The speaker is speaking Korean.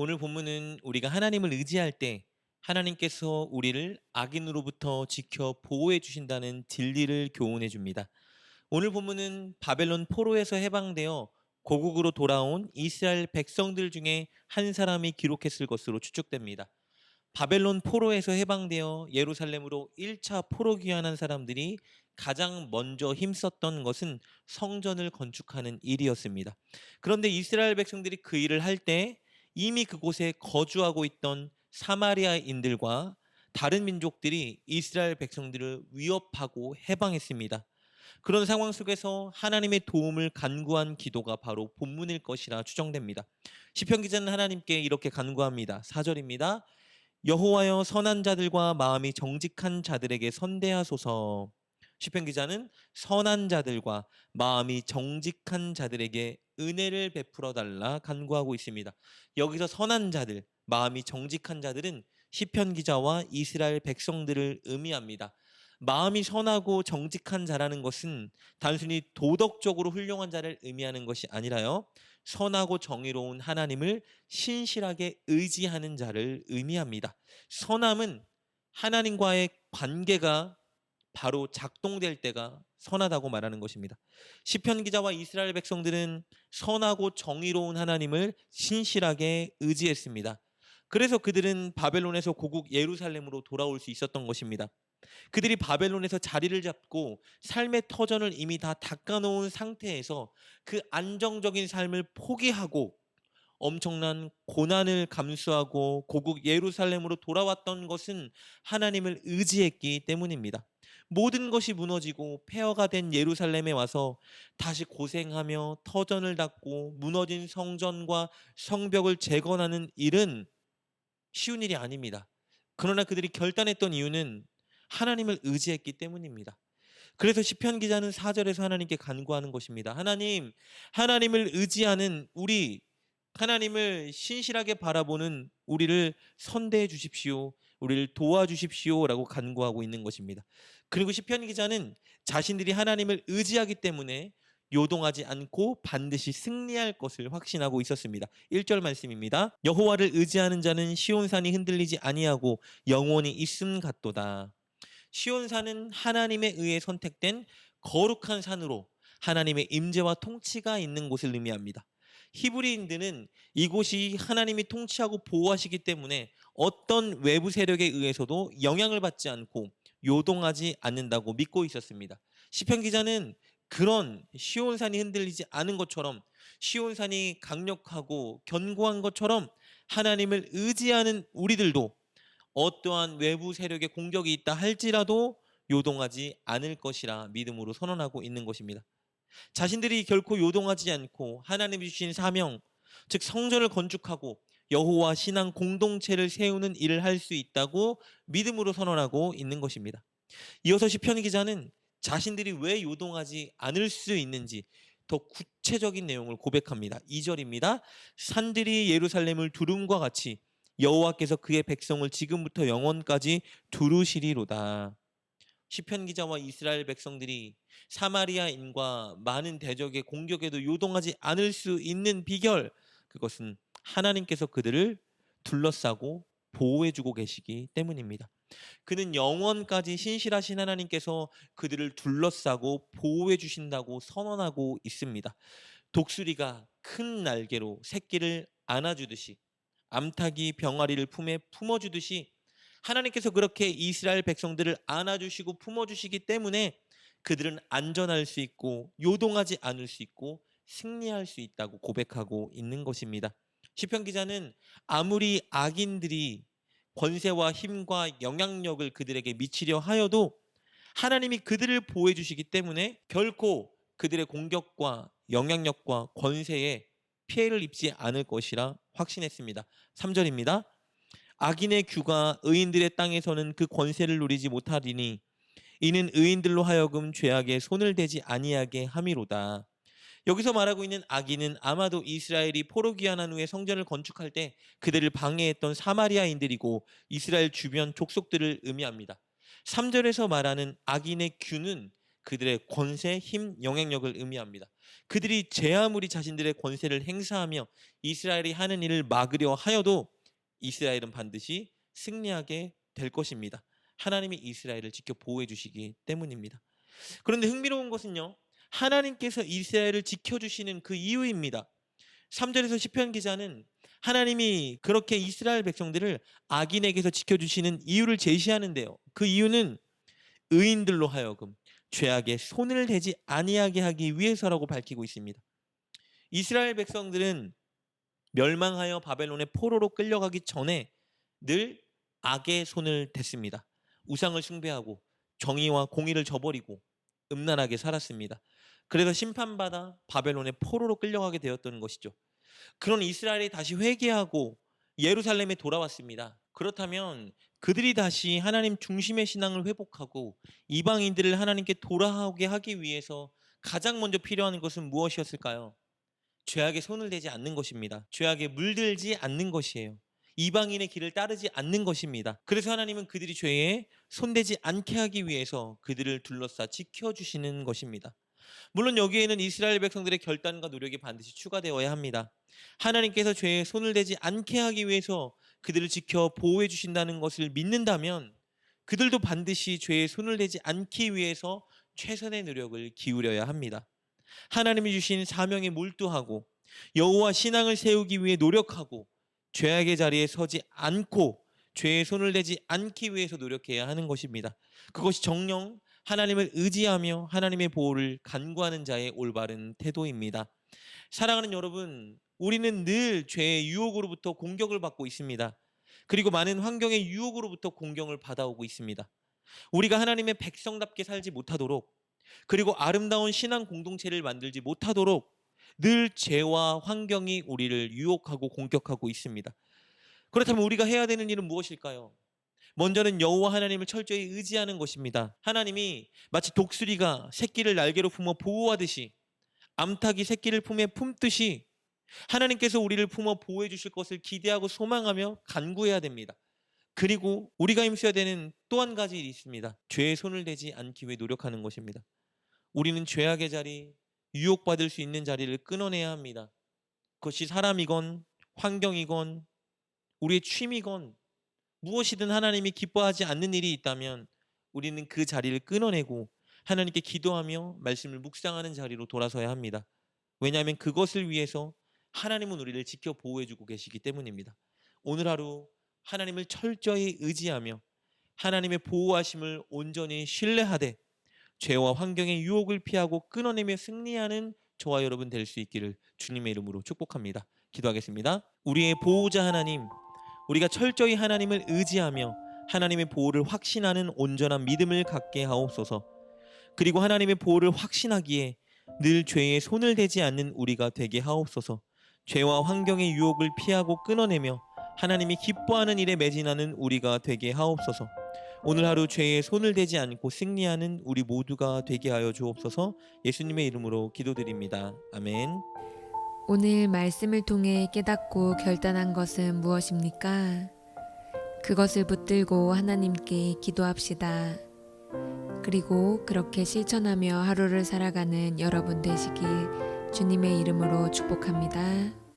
오늘 본문은 우리가 하나님을 의지할 때 하나님께서 우리를 악인으로부터 지켜 보호해 주신다는 진리를 교훈해 줍니다. 오늘 본문은 바벨론 포로에서 해방되어 고국으로 돌아온 이스라엘 백성들 중에 한 사람이 기록했을 것으로 추측됩니다. 바벨론 포로에서 해방되어 예루살렘으로 1차 포로 귀환한 사람들이 가장 먼저 힘썼던 것은 성전을 건축하는 일이었습니다. 그런데 이스라엘 백성들이 그 일을 할때 이미 그곳에 거주하고 있던 사마리아인들과 다른 민족들이 이스라엘 백성들을 위협하고 해방했습니다. 그런 상황 속에서 하나님의 도움을 간구한 기도가 바로 본문일 것이라 추정됩니다. 시편 기자는 하나님께 이렇게 간구합니다. 4절입니다. 여호와여 선한 자들과 마음이 정직한 자들에게 선대하소서. 시편 기자는 선한 자들과 마음이 정직한 자들에게 은혜를 베풀어 달라 간구하고 있습니다. 여기서 선한 자들, 마음이 정직한 자들은 시편 기자와 이스라엘 백성들을 의미합니다. 마음이 선하고 정직한 자라는 것은 단순히 도덕적으로 훌륭한 자를 의미하는 것이 아니라요. 선하고 정의로운 하나님을 신실하게 의지하는 자를 의미합니다. 선함은 하나님과의 관계가 바로 작동될 때가 선하다고 말하는 것입니다. 시편 기자와 이스라엘 백성들은 선하고 정의로운 하나님을 신실하게 의지했습니다. 그래서 그들은 바벨론에서 고국 예루살렘으로 돌아올 수 있었던 것입니다. 그들이 바벨론에서 자리를 잡고 삶의 터전을 이미 다 닦아놓은 상태에서 그 안정적인 삶을 포기하고 엄청난 고난을 감수하고 고국 예루살렘으로 돌아왔던 것은 하나님을 의지했기 때문입니다. 모든 것이 무너지고 폐허가 된 예루살렘에 와서 다시 고생하며 터전을 닦고 무너진 성전과 성벽을 재건하는 일은 쉬운 일이 아닙니다. 그러나 그들이 결단했던 이유는 하나님을 의지했기 때문입니다. 그래서 시편 기자는 4절에서 하나님께 간구하는 것입니다. 하나님, 하나님을 의지하는 우리 하나님을 신실하게 바라보는 우리를 선대해 주십시오. 우리를 도와주십시오 라고 간구하고 있는 것입니다. 그리고 시편 기자는 자신들이 하나님을 의지하기 때문에 요동하지 않고 반드시 승리할 것을 확신하고 있었습니다. 1절 말씀입니다. 여호와를 의지하는 자는 시온산이 흔들리지 아니하고 영원히 있음 같도다. 시온산은 하나님에 의해 선택된 거룩한 산으로 하나님의 임재와 통치가 있는 곳을 의미합니다. 히브리인들은 이곳이 하나님이 통치하고 보호하시기 때문에 어떤 외부 세력에 의해서도 영향을 받지 않고 요동하지 않는다고 믿고 있었습니다. 시편 기자는 그런 시온산이 흔들리지 않은 것처럼 시온산이 강력하고 견고한 것처럼 하나님을 의지하는 우리들도 어떠한 외부 세력의 공격이 있다 할지라도 요동하지 않을 것이라 믿음으로 선언하고 있는 것입니다. 자신들이 결코 요동하지 않고 하나님이 주신 사명, 즉 성전을 건축하고 여호와 신앙 공동체를 세우는 일을 할 수 있다고 믿음으로 선언하고 있는 것입니다. 이어서 시편 기자는 자신들이 왜 요동하지 않을 수 있는지 더 구체적인 내용을 고백합니다. 2절입니다. 산들이 예루살렘을 두름과 같이 여호와께서 그의 백성을 지금부터 영원까지 두루시리로다. 시편 기자와 이스라엘 백성들이 사마리아인과 많은 대적의 공격에도 요동하지 않을 수 있는 비결 그것은 하나님께서 그들을 둘러싸고 보호해주고 계시기 때문입니다. 그는 영원까지 신실하신 하나님께서 그들을 둘러싸고 보호해 주신다고 선언하고 있습니다. 독수리가 큰 날개로 새끼를 안아주듯이 암탉이 병아리를 품에 품어주듯이 하나님께서 그렇게 이스라엘 백성들을 안아주시고 품어주시기 때문에 그들은 안전할 수 있고 요동하지 않을 수 있고 승리할 수 있다고 고백하고 있는 것입니다. 시편 기자는 아무리 악인들이 권세와 힘과 영향력을 그들에게 미치려 하여도 하나님이 그들을 보호해 주시기 때문에 결코 그들의 공격과 영향력과 권세에 피해를 입지 않을 것이라 확신했습니다. 3절입니다. 악인의 규가 의인들의 땅에서는 그 권세를 누리지 못하리니 이는 의인들로 하여금 죄악에 손을 대지 아니하게 함이로다. 여기서 말하고 있는 악인은 아마도 이스라엘이 포로 귀환한 후에 성전을 건축할 때 그들을 방해했던 사마리아인들이고 이스라엘 주변 족속들을 의미합니다. 3절에서 말하는 악인의 규는 그들의 권세, 힘, 영향력을 의미합니다. 그들이 제 아무리 자신들의 권세를 행사하며 이스라엘이 하는 일을 막으려 하여도 이스라엘은 반드시 승리하게 될 것입니다. 하나님이 이스라엘을 지켜 보호해 주시기 때문입니다. 그런데 흥미로운 것은요. 하나님께서 이스라엘을 지켜 주시는 그 이유입니다. 3절에서 시편 기자는 하나님이 그렇게 이스라엘 백성들을 악인에게서 지켜 주시는 이유를 제시하는데요. 그 이유는 의인들로 하여금 죄악에 손을 대지 아니하게 하기 위해서라고 밝히고 있습니다. 이스라엘 백성들은 멸망하여 바벨론의 포로로 끌려가기 전에 늘 악의 손을 댔습니다. 우상을 숭배하고 정의와 공의를 저버리고 음란하게 살았습니다. 그래서 심판받아 바벨론의 포로로 끌려가게 되었던 것이죠. 그런 이스라엘이 다시 회개하고 예루살렘에 돌아왔습니다. 그렇다면 그들이 다시 하나님 중심의 신앙을 회복하고 이방인들을 하나님께 돌아오게 하기 위해서 가장 먼저 필요한 것은 무엇이었을까요? 죄악에 손을 대지 않는 것입니다. 죄악에 물들지 않는 것이에요. 이방인의 길을 따르지 않는 것입니다. 그래서 하나님은 그들이 죄에 손대지 않게 하기 위해서 그들을 둘러싸 지켜주시는 것입니다. 물론 여기에는 이스라엘 백성들의 결단과 노력이 반드시 추가되어야 합니다. 하나님께서 죄에 손을 대지 않게 하기 위해서 그들을 지켜 보호해 주신다는 것을 믿는다면 그들도 반드시 죄에 손을 대지 않기 위해서 최선의 노력을 기울여야 합니다. 하나님이 주신 사명에 몰두하고 여호와 신앙을 세우기 위해 노력하고 죄악의 자리에 서지 않고 죄에 손을 대지 않기 위해서 노력해야 하는 것입니다. 그것이 정령 하나님을 의지하며 하나님의 보호를 간구하는 자의 올바른 태도입니다. 사랑하는 여러분, 우리는 늘 죄의 유혹으로부터 공격을 받고 있습니다. 그리고 많은 환경의 유혹으로부터 공경을 받아오고 있습니다. 우리가 하나님의 백성답게 살지 못하도록 그리고 아름다운 신앙 공동체를 만들지 못하도록 늘 죄와 환경이 우리를 유혹하고 공격하고 있습니다. 그렇다면 우리가 해야 되는 일은 무엇일까요? 먼저는 여호와 하나님을 철저히 의지하는 것입니다. 하나님이 마치 독수리가 새끼를 날개로 품어 보호하듯이 암탉이 새끼를 품에 품듯이 하나님께서 우리를 품어 보호해 주실 것을 기대하고 소망하며 간구해야 됩니다. 그리고 우리가 힘써야 되는 또 한 가지 일이 있습니다. 죄에 손을 대지 않기 위해 노력하는 것입니다. 우리는 죄악의 자리, 유혹받을 수 있는 자리를 끊어내야 합니다. 그것이 사람이건 환경이건 우리의 취미건 무엇이든 하나님이 기뻐하지 않는 일이 있다면 우리는 그 자리를 끊어내고 하나님께 기도하며 말씀을 묵상하는 자리로 돌아서야 합니다. 왜냐하면 그것을 위해서 하나님은 우리를 지켜 보호해주고 계시기 때문입니다. 오늘 하루 하나님을 철저히 의지하며 하나님의 보호하심을 온전히 신뢰하되 죄와 환경의 유혹을 피하고 끊어내며 승리하는 저와 여러분 될 수 있기를 주님의 이름으로 축복합니다. 기도하겠습니다. 우리의 보호자 하나님, 우리가 철저히 하나님을 의지하며 하나님의 보호를 확신하는 온전한 믿음을 갖게 하옵소서. 그리고 하나님의 보호를 확신하기에 늘 죄에 손을 대지 않는 우리가 되게 하옵소서. 죄와 환경의 유혹을 피하고 끊어내며 하나님이 기뻐하는 일에 매진하는 우리가 되게 하옵소서. 오늘 하루 죄에 손을 대지 않고 승리하는 우리 모두가 되게 하여 주옵소서. 예수님의 이름으로 기도드립니다. 아멘. 오늘 말씀을 통해 깨닫고 결단한 것은 무엇입니까? 그것을 붙들고 하나님께 기도합시다. 그리고 그렇게 실천하며 하루를 살아가는 여러분 되시길 주님의 이름으로 축복합니다.